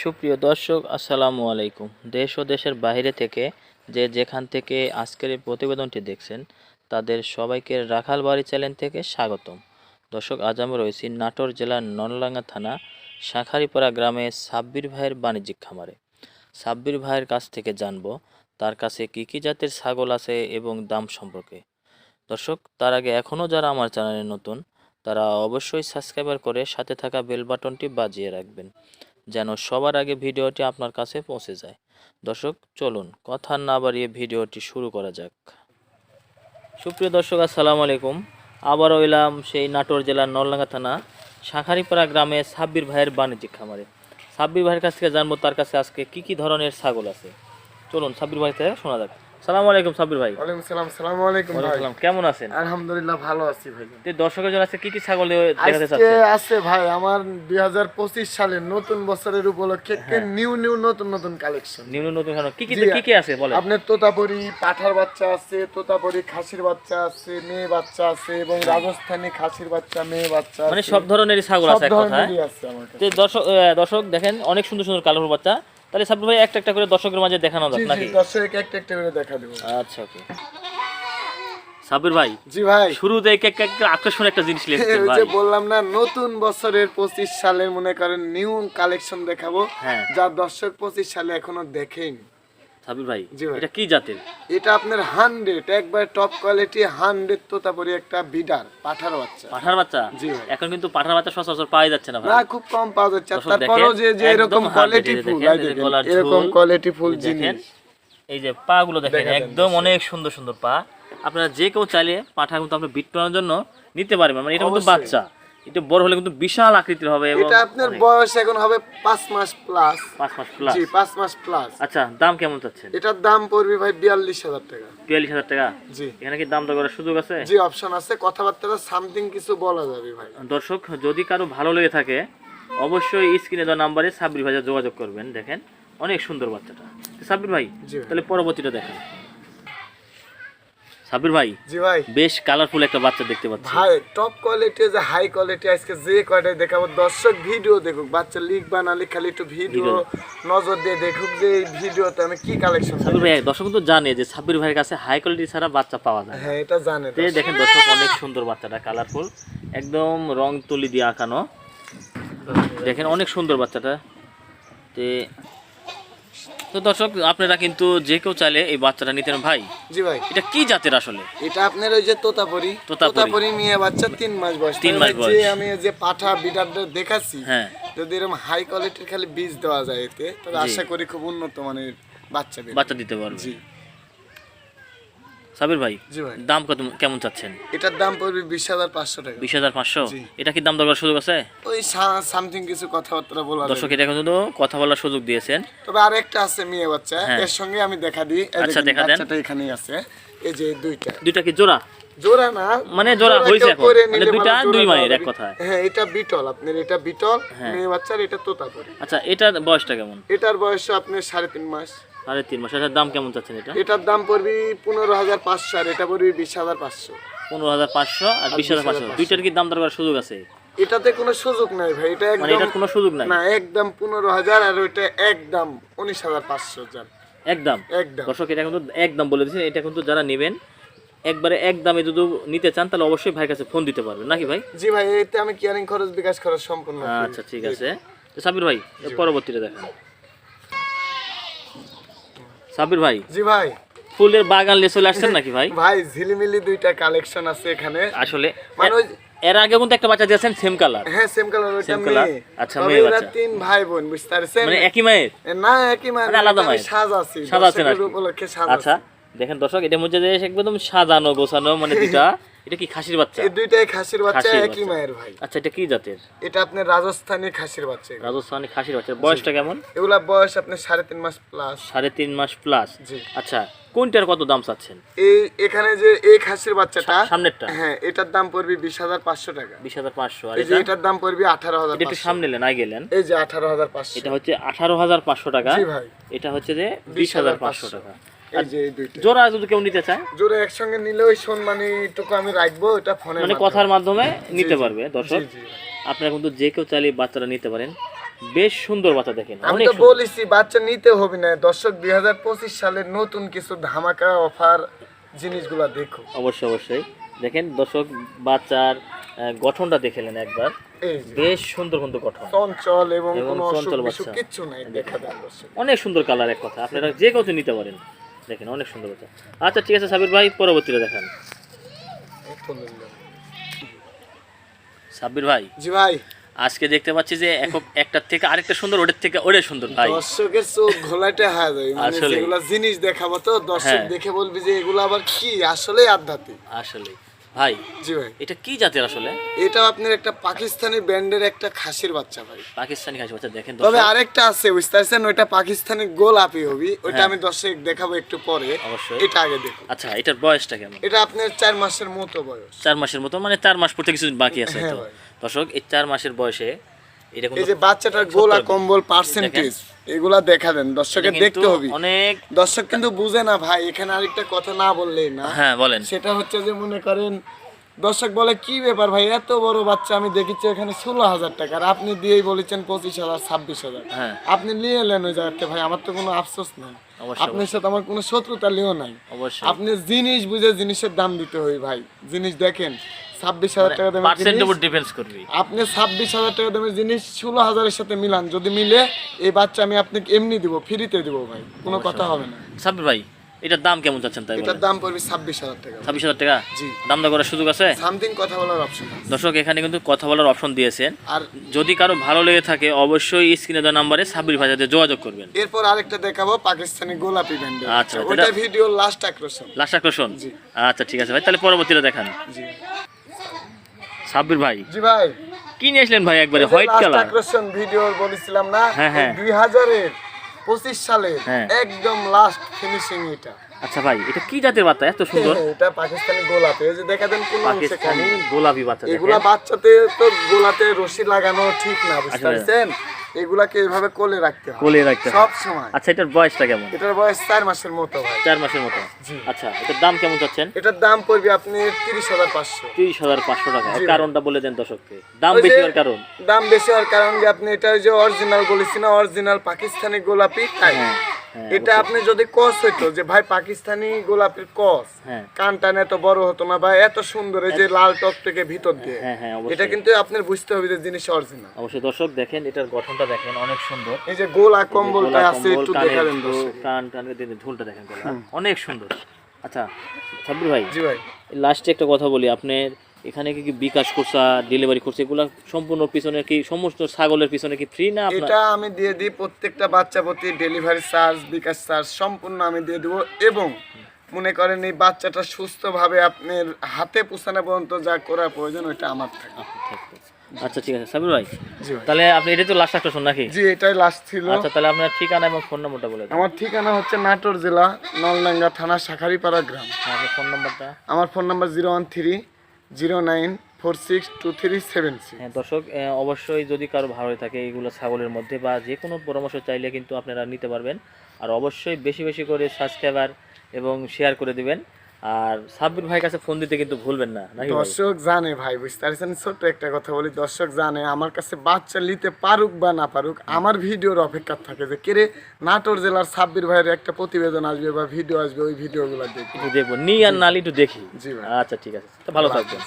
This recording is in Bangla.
সুপ্রিয় দর্শক, আসসালামু আলাইকুম। দেশ ও দেশের বাইরে থেকে যে যেখান থেকে আজকের এই প্রতিবেদনটি দেখছেন, তাদের সবাইকে রাখাল বাড়ি চ্যানেল থেকে স্বাগতম। দর্শক, আজ আমি রয়েছি নাটোর জেলার নলডাঙ্গা থানা, শাঁখারিপাড়া গ্রামে সাব্বির ভাইয়ের বাণিজ্যিক খামারে। সাব্বির ভাইয়ের কাছ থেকে জানব, তার কাছে কী কী জাতের ছাগল আছে এবং দাম সম্পর্কে। দর্শক, তার আগে এখনও যারা আমার চ্যানেলে নতুন, তারা অবশ্যই সাবস্ক্রাইবার করে সাথে থাকা বেল বাটনটি বাজিয়ে রাখবেন। যেন সবার আগে ভিডিওটি আপনার কাছে পৌঁছে যায়। দর্শক, চলুন কথা না বাড়িয়ে ভিডিওটি শুরু করা যাক। সুপ্রিয় দর্শক, আসসালামু আলাইকুম। আবারও এলাম সেই নাটোর জেলার নলডাঙ্গা থানা, শাঁখারিপাড়া গ্রামে সাব্বির ভাইয়ের বাণিজ্যিক খামারে। সাব্বির ভাইয়ের কাছ থেকে জানব তার কাছে আজকে কি কি ধরনের ছাগল আছে। চলুন সাব্বির ভাই থেকে শোনা যাক। সালামু আলাইকুম সাব্বির ভাই। ওয়ালাইকুম সালাম সালাম আলাইকুম ভাই। কেমন আছেন? আলহামদুলিল্লাহ ভালো আছি ভাই। তো দর্শকের জন্য আজকে কি কি ছাগল দেখাতে আজকে আছে ভাই আমার দুই সালের নতুন বছরের উপলক্ষে নিউ নিউ নতুন নতুন কালেকশন নিম্ন নতুন ধরনের কি কি কি কি আছে বলেন? আপনার তোতাপুরি পাঠার বাচ্চা আছে তোতাপুরি খাসির বাচ্চা আছে মেয়ে বাচ্চা আছে এবং রাজস্থানী খাসির বাচ্চা মেয়ে বাচ্চা মানে সব ধরনেরই ছাগল আছে এক কথায়। তো দর্শক দর্শক দেখেন অনেক সুন্দর সুন্দর কালার বাচ্চা। তাহলে সাব্বির ভাই একটা একটা করে দর্শকের মাঝে দেখানো যাক নাকি? দর্শক একটা একটা করে দেখা দেবো। আচ্ছা ওকে। সাব্বির ভাই জি ভাই। শুরুতে এক আকর্ষণ একটা জিনিস লিখছেন ওই ভাই। যে বললাম না নতুন বছরের সালের মনে করেন নিউ কালেকশন দেখাবো হ্যাঁ। যা দর্শক পঁচিশ সালে এখনও দেখেনি সাব্বির ভাই এটা কি জাতের? এটা আপনার হান্ড্রেড একবার টপ কোয়ালিটি হান্ড্রেড তোতাপুরি একটা বিডার পাঠার বাচ্চা। পাঠার বাচ্চা? এখন কিন্তু পাঠার বাচ্চা সচরাচর পাওয়া যাচ্ছে না খুব কম পাওয়া যাচ্ছে। তারপরেও যে যে এরকম কোয়ালিটি ফুল এই যে এরকম কোয়ালিটি ফুল জিনিস। এই যে পা গুলো দেখেন একদম অনেক সুন্দর সুন্দর পা। আপনারা যে কেউ চাইলে পাঠা কিন্তু আপনি বিট করার জন্য নিতে পারবেন। মানে এটা কিন্তু বাচ্চা। এটা বড় হলে কিন্তু বিশাল আকৃতির হবে এবং এটা আপনার বয়স এখন হবে পাঁচ মাস প্লাস পাঁচ মাস প্লাস জি পাঁচ মাস প্লাস আচ্ছা দাম কেমন চাচ্ছেন? এটার দাম পড়বে ভাই বিয়াল্লিশ হাজার টাকা। বিয়াল্লিশ হাজার টাকা? জি। এখানে কি দাম দর করার সুযোগ আছে? জি অপশন আছে। কথাবার্তা সামথিং কিছু বলা যাবে ভাই। দর্শক যদি কারও ভালো লেগে থাকে অবশ্যই স্ক্রিনে দেওয়া নাম্বারে সাব্বির ভাই যোগাযোগ করবেন। দেখেন অনেক সুন্দর বাচ্চাটা। সাব্বির ভাই। তাহলে পরবর্তীটা দেখেন। সাব্বির ভাই জি ভাই। বেশ কালারফুল একটা বাচ্চা দেখতে পাচ্ছি। ভাই টপ কোয়ালিটি যে হাই কোয়ালিটি আজকে যে কয়টাই দেখাবো দর্শক ভিডিও দেখুক বাচ্চা লিখ খালি একটু ভিডিও নজর দিয়ে দেখুক যে এই ভিডিওতে আমি কি কালেকশন সাব্বির ভাই দর্শক কিন্তু জানে যে সাব্বির ভাইয়ের কাছে হাই কোয়ালিটি ছাড়া বাচ্চা পাওয়া যায় হ্যাঁ এটা জানে তে দেখেন দর্শক অনেক সুন্দর বাচ্চাটা কালারফুল একদম রং তুলি দিয়ে আঁকানো। দেখেন অনেক সুন্দর বাচ্চাটা। তে তো দর্শক আপনারা কিন্তু যে কেউ চাইলে এই বাচ্চাটা নিতেন ভাই জি ভাই। এটা কি জাতের আসলে? এটা আপনার ওই যে তোতাপরি। তোতাপরি। নিয়ে মেয়ে বাচ্চা তিন মাস বয়স। তিন মাস বয়স। যে আমি যে পাঠা বিটারটা দেখাচ্ছি হ্যাঁ। যদি এরকম হাই কোয়ালিটির খালি বীজ দেওয়া যায় এতে তাহলে আশা করি খুব উন্নত মানের বাচ্চা বাচ্চা দিতে পারবে। জি। সাবির ভাই দাম কত কেমন চাচ্ছেন? এটার দাম পড়বে বিশ হাজার পাঁচশো টাকা। বিশ হাজার পাঁচশো? এটা কি দাম দরকার সুযোগ আছে? ওই সামথিং কিছু কথাবার্তা বলা দর্শক এটা কিন্তু কথা বলার সুযোগ দিয়েছেন। তবে আরেকটা আছে মেয়ে বাচ্চা। হ্যাঁ। এর সঙ্গে আমি দেখা দিই। আচ্ছা, দেখা দেন। বাচ্চাটা এখানেই আছে। এই যে দুইটা। দুইটা কি জোড়া? জোড়া না মানে জোড়া হয়েছে এখন। মানে দুইটা দুই মায়ের, এক। কথায়। হ্যাঁ এটা বিটল আপনার এটা বিটল। হ্যাঁ। মেয়ে বাচ্চার এটা তোতা করে আচ্ছা এটার বয়সটা কেমন? এটার বয়স আপনার সাড়ে তিন মাস। সাড়ে তিন মাস। এটার দাম কেমন চাচ্ছেন এটা? এটার দাম পড়বে পনেরো হাজার পাঁচশো আর এটা পড়বে বিশ হাজার পাঁচশো। পনেরো হাজার পাঁচশো আর বিশ হাজার পাঁচশো। 20,500 দুইটার কি দাম দর করার সুযোগ আছে? এটাতে কোনো সুযোগ নাই ভাই এটা মানে এটার কোনো সুযোগ নাই? না একদম পনেরো হাজার আর ওইটা একদম উনিশ হাজার পাঁচশো যান একদম? একদম। দর্শক এটা কিন্তু একদম বলে দিচ্ছেন এটা কিন্তু যারা নেবেন একবারে এক দামে যদি নিতে চান তাহলে অবশ্যই ভাইয়ের কাছে ফোন দিতে পারবেন। নাকি ভাই? জি ভাই এতে আমি কেয়ারিং খরচ বিকাশ খরচ সম্পূর্ণ আচ্ছা ঠিক আছে। সাবির ভাই পরবর্তীতে দেখেন। সাবির ভাই? জি ভাই। ফুলের বাগান নিয়ে চলে আসছেন নাকি ভাই? ভাই ঝিলিমিলি দুইটা কালেকশন আছে এখানে। আসলে মানে এর আগে কিন্তু একটা বাচ্চা দিয়েছেন সেম কালার হ্যাঁ সেম কালার ওইটা Same মেয়ে আচ্ছা, মেয়ে বাচ্চা। তিন ভাই বোন বুঝতে পারছেন? মানে একই মায়ের? না একই মানে মানে আলাদা মায়ের? সাজ আছে সাজ আছে না উপলক্ষে আচ্ছা দেখেন দর্শক এটা মধ্যে যে একদম সাজানো গোছানো মানে দুটা এটা কি খাসির বাচ্চা? এই দুইটাই খাসির বাচ্চা একই মায়ের ভাই। আচ্ছা এটা কি জাতের? এটা আপনার রাজস্থানী খাসির বাচ্চা। রাজস্থানি খাসির বাচ্চা। বয়সটা কেমন? এগুলা বয়স আপনার সাড়ে তিন মাস প্লাস সাড়ে তিন মাস প্লাস জি। আচ্ছা কোনটার কত দাম চাচ্ছেন? এই এখানে যে এই খাসির বাচ্চাটা সামনেরটা? হ্যাঁ এটার দাম পড়বে বিশ হাজার পাঁচশো টাকা। বিশ হাজার পাঁচশো। আর এটার দাম পড়বে আঠারো হাজার একটু সামনে নেন আই গেলেন এই যে আঠারো হাজার পাঁচশো। এটা হচ্ছে আঠারো হাজার পাঁচশো টাকা। জি ভাই। এটা হচ্ছে যে বিশ হাজার পাঁচশো টাকা। জোড়া যদি কেউ নিতে চায়? জোরে একসঙ্গে নিলে ওই সম্মানীটুকু আমি রাখব এটা ফোনে মানে কথার মাধ্যমে নিতে। পারবে দর্শক। আপনারা কিন্তু যে কেউ চাইলে বাচ্চাটা নিতে পারেন। বেশ সুন্দর বাচ্চা দেখেন আমি তো বলেছি বাচ্চা নিতে হবে না। দর্শক দুই হাজার পঁচিশ সালের নতুন কিছু ধামাকা অফার জিনিসগুলা দেখো। অবশ্যই অবশ্যই। দেখেন দর্শক বাচ্চার গঠনটা দেখেলেন একবার। বেশ সুন্দর সুন্দর গঠন। চঞ্চল এবং চঞ্চল বাচ্চা। কিচ্ছু নাই দেখা অনেক সুন্দর কালার এক কথা। আপনারা যে কত নিতে পারেন। দেখেন অনেক সুন্দর বাচ্চা আচ্ছা ঠিক আছে সাবির ভাই পরবর্তীতে দেখান। সাবির সাব্বির ভাই জি ভাই। আজকে দেখতে পাচ্ছি যে একটার থেকে আরেকটা সুন্দর ওটার থেকে ওটা সুন্দর ভাই। দর্শকের চোখ ঘোলাটে হয়ে যায় মানে। যেগুলা জিনিস দেখাবো তো দর্শক হ্যাঁ। দেখে বলবি যে এগুলো আবার কি? আসলে আধ্যাত্মিক। আসলে ভাই জি ভাই। এটা কি জাতের আসলে? এটা আপনার একটা পাকিস্তানি ব্যান্ডের একটা খাসির বাচ্চা ভাই। পাকিস্তানি খাসি বাচ্চা দেখেন তবে আরেকটা আছে বুঝতে ওইটা পাকিস্তানি গোলাপি হবি। ওইটা হ্যাঁ। আমি দর্শক দেখাবো একটু পরে। অবশ্যই। এটা আগে দেখুন। আচ্ছা এটার বয়সটা কেমন? এটা আপনার চার মাসের মতো বয়স। চার মাসের মতো মানে চার মাস পড়তে কিছু বাকি আছে হ্যাঁ তো। দর্শক এই চার মাসের বয়সে এটা এই যে বাচ্চাটার গোলা কম্বল পার্সেন্টেজ এগুলা দেখা দেন এটা দর্শকের দেখতে হবে। অনেক দর্শক কিন্তু বুঝে না ভাই এখানে আরেকটা কথা না বললেই না। হ্যাঁ বলেন। সেটা হচ্ছে যে মনে করেন দর্শক বলে কি ব্যাপার ভাই এত বড় বাচ্চা আমি দেখেছি এখানে ষোলো হাজার টাকা আর আপনি দিয়েই বলেছেন পঁচিশ হাজার ছাব্বিশ হাজার। হ্যাঁ। আপনি নিয়ে এলেন ওই জায়গাতে ভাই আমার তো কোনো আফসোস নেই। আপনার সাথে আমার কোনো শত্রুতা লিও নাই আপনি জিনিস বুঝে জিনিসের দাম দিতে হয় ভাই। জিনিস দেখেন ছাব্বিশ হাজার টাকা দামের পার্সেন্টের জিনিস। উপর ডিপেন্ডস করবে। আপনি ছাব্বিশ হাজার টাকা দামের জিনিস ষোলো হাজারের সাথে মিলান। যদি মিলে এই বাচ্চা আমি আপনাকে এমনি দিব ফ্রিতে দিব ভাই। কোনো কথা হবে না। সাব্বির ভাই এটার দাম কেমন চাচ্ছেন তাই এটার দাম পড়বে ছাব্বিশ হাজার টাকা। ছাব্বিশ হাজার টাকা? জি। দাম দর করার সুযোগ আছে? সামথিং কথা বলার অপশন দর্শক এখানে কিন্তু কথা বলার অপশন দিয়েছেন। আর যদি কারও ভালো লেগে থাকে অবশ্যই স্ক্রিনে দেওয়া নাম্বারে ভাই সাথে যোগাযোগ করবেন। এরপর আরেকটা দেখাবো পাকিস্তানি গোলাপি ব্যান্ডের আচ্ছা, ওটা ভিডিও লাস্ট আকর্ষণ। লাস্ট আকর্ষণ? জি। আচ্ছা ঠিক আছে ভাই তাহলে পরবর্তীতে দেখান। জি। সাব্বির ভাই। জি ভাই। কি নিয়ে আসলেন ভাই একবারে? হোয়াইট কালার আকর্ষণ ভিডিও বলেছিলাম না? হ্যাঁ, হ্যাঁ। দুই হাজারের পঁচিশ সালে হ্যাঁ। একদম লাস্ট ফিনিশিং এটা। আচ্ছা ভাই এটা কি জাতের বাচ্চা? এত সুন্দর। এটা পাকিস্তানি গোলাপি। এই যে দেখা দেন কোন পাকিস্তানি গোলাপি বাচ্চা এগুলা দেখেন বাচ্চাতে তো গোলাতে রশি লাগানো ঠিক না বুঝতে। পারছেন? এগুলাকে এইভাবে কোলে রাখতে হয়। কোলে রাখতে হয়। সব সময়। আচ্ছা এটার বয়সটা কেমন? এটার বয়স চার মাসের মতো ভাই চার মাসের মতো? আচ্ছা এটার দাম কেমন চাচ্ছেন? এটার দাম পড়বে আপনি তিরিশ হাজার পাঁচশো। তিরিশ হাজার পাঁচশো টাকা। কারণটা বলে দেন দর্শককে। দাম বেশি হওয়ার কারণ? দাম বেশি হওয়ার কারণ যে আপনি এটা যে অরিজিনাল বলেছিলেন অরিজিনাল পাকিস্তানি গোলাপি তাই? হ্যাঁ, এটা আপনি যদি কস হইতো যে ভাই পাকিস্তানি গোলাপির কস হ্যাঁ। কান টান এত বড় হতো না বা এত সুন্দর এই যে লাল টক থেকে ভিতর দিয়ে। হ্যাঁ হ্যাঁ এটা কিন্তু আপনার বুঝতে হবে যে জিনিস অরিজিনাল অবশ্যই দর্শক দেখেন এটার গঠনটা দেখেন অনেক সুন্দর। এই যে গোলা কম্বলটা আছে একটু দেখাবেন কান টান ঝুলটা দেখেন অনেক সুন্দর। আচ্ছা সাব্বির ভাই জি ভাই। লাস্টে একটা কথা বলি আপনার এখানে কি বিকাশ করছা ডেলিভারি করছে এগুলো সম্পূর্ণ পিছনে কি সমস্ত ছাগলের পিছনে কি ফ্রি না এটা আমি দিয়ে দিই প্রত্যেকটা বাচ্চা প্রতি ডেলিভারি চার্জ বিকাশ চার্জ সম্পূর্ণ আমি দিয়ে দেবো এবং মনে করেন এই বাচ্চাটা সুস্থভাবে আপনার হাতে পোষানো পর্যন্ত যা করা প্রয়োজন ওইটা আমার থাকে। আচ্ছা ঠিক আছে। সাবির ভাই তাহলে আপনি এটা তো লাস্ট একটা শোন নাকি? জি এটাই লাস্ট ছিল। আচ্ছা তাহলে আপনার ঠিকানা এবং ফোন নম্বরটা বলে আমার ঠিকানা হচ্ছে নাটোর জেলা নলডাঙ্গা থানা শাখারিপাড়া গ্রাম। হ্যাঁ, ফোন নম্বরটা আমার phone number zero one three zero nine four six two three seven six. হ্যাঁ দর্শক অবশ্যই যদি কারও ভালো হয়ে থাকে এইগুলো ছাগলের মধ্যে বা যে কোনো পরামর্শ চাইলে কিন্তু আপনারা নিতে পারবেন। আর অবশ্যই বেশি বেশি করে সাবস্ক্রাইবার এবং শেয়ার করে দিবেন। আর সাব্বির ভাইয়ের কাছে ফোন দিতে কিন্তু ভুলবেন না দর্শক জানে ভাই বুঝতে পারছেন? ছোট্ট একটা কথা বলি দর্শক জানে আমার কাছে বাচ্চা নিতে পারুক বা না পারুক আমার ভিডিওর অপেক্ষা থাকে যে কেরে নাটোর জেলার সাব্বির ভাইয়ের একটা প্রতিবেদন আসবে বা ভিডিও আসবে ওই ভিডিওগুলো দেখি একটু দেখব। নি আর নালি একটু দেখি। জি ভাই। আচ্ছা ঠিক আছে। তো ভালো থাকবেন।